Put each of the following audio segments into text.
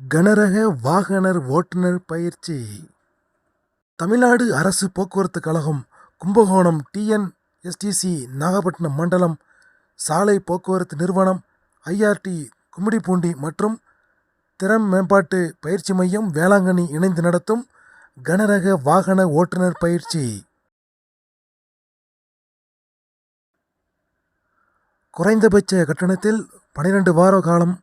கனரக வாகனர் ஓட்டுநர் பயிற்சி. தமிழ்நாடு அரசு போக்குவரத்து கழகம் கும்பகோணம் டிஎன்எஸ்டிசி நாகப்பட்டினம் மண்டலம் சாலை போக்குவரத்து நிறுவனம் ஐஆர்டி கும்மிடிப்பூண்டி மற்றும் திறன் மேம்பாட்டு பயிற்சி மையம் வேளாங்கண்ணி இணைந்து நடத்தும் கனரக வாகன ஓட்டுநர் பயிற்சி. குறைந்தபட்ச கட்டணத்தில் பனிரெண்டு வார காலம்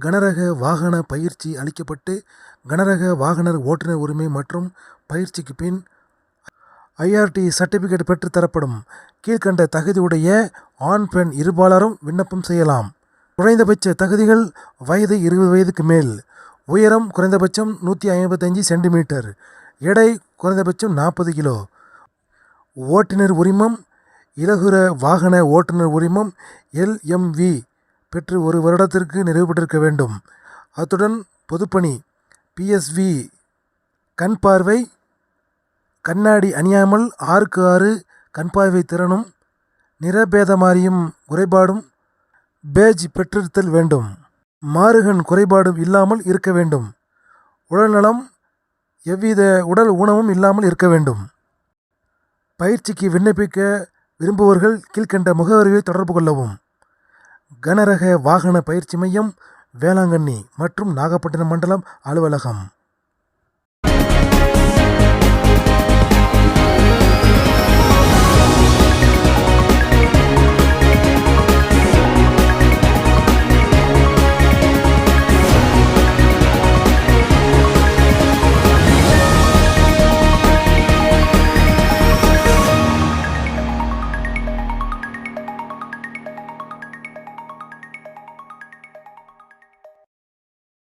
கனரக வாகன பயிற்சி அளிக்கப்பட்டு கனரக வாகனர் ஓட்டுநர் உரிமை மற்றும் பயிற்சிக்கு பின் ஐஆர்டி சர்டிபிகேட் பெற்றுத்தரப்படும் தரப்படும். கீழ்க்கண்ட தகுதியுடைய ஆண் பெண் இருபாலரும் விண்ணப்பம் செய்யலாம். குறைந்தபட்ச தகுதிகள் வயது இருபது வயதுக்கு மேல். உயரம் குறைந்தபட்சம் நூற்றி ஐம்பத்தஞ்சு சென்டிமீட்டர். எடை குறைந்தபட்சம் நாற்பது கிலோ. ஓட்டுநர் உரிமம் இலகுர வாகன ஓட்டுநர் உரிமம் எல்எம்வி பெற்று ஒரு வருடத்திற்கு நிறைவு பெற்றிருக்க வேண்டும். அத்துடன் பொதுப்பணி பிஎஸ்வி கண் பார்வை கண்ணாடி அணியாமல் ஆறுக்கு ஆறு கண் பார்வை திறனும் நிறபேதமாரியும் குறைபாடும் பேஜ் பெற்றிருத்தல் வேண்டும். மாறுகண் குறைபாடும் இல்லாமல் இருக்க வேண்டும். உடல்நலம் எவ்வித உடல் ஊனமும் இல்லாமல் இருக்க வேண்டும். பயிற்சிக்கு விண்ணப்பிக்க விரும்புவர்கள் கீழ்கண்ட முகவரியை தொடர்பு கொள்ளவும். கனரக வாகன பயிற்சி மையம் வேளாங்கண்ணி மற்றும் நாகப்பட்டினம் மண்டலம் அலுவலகம்.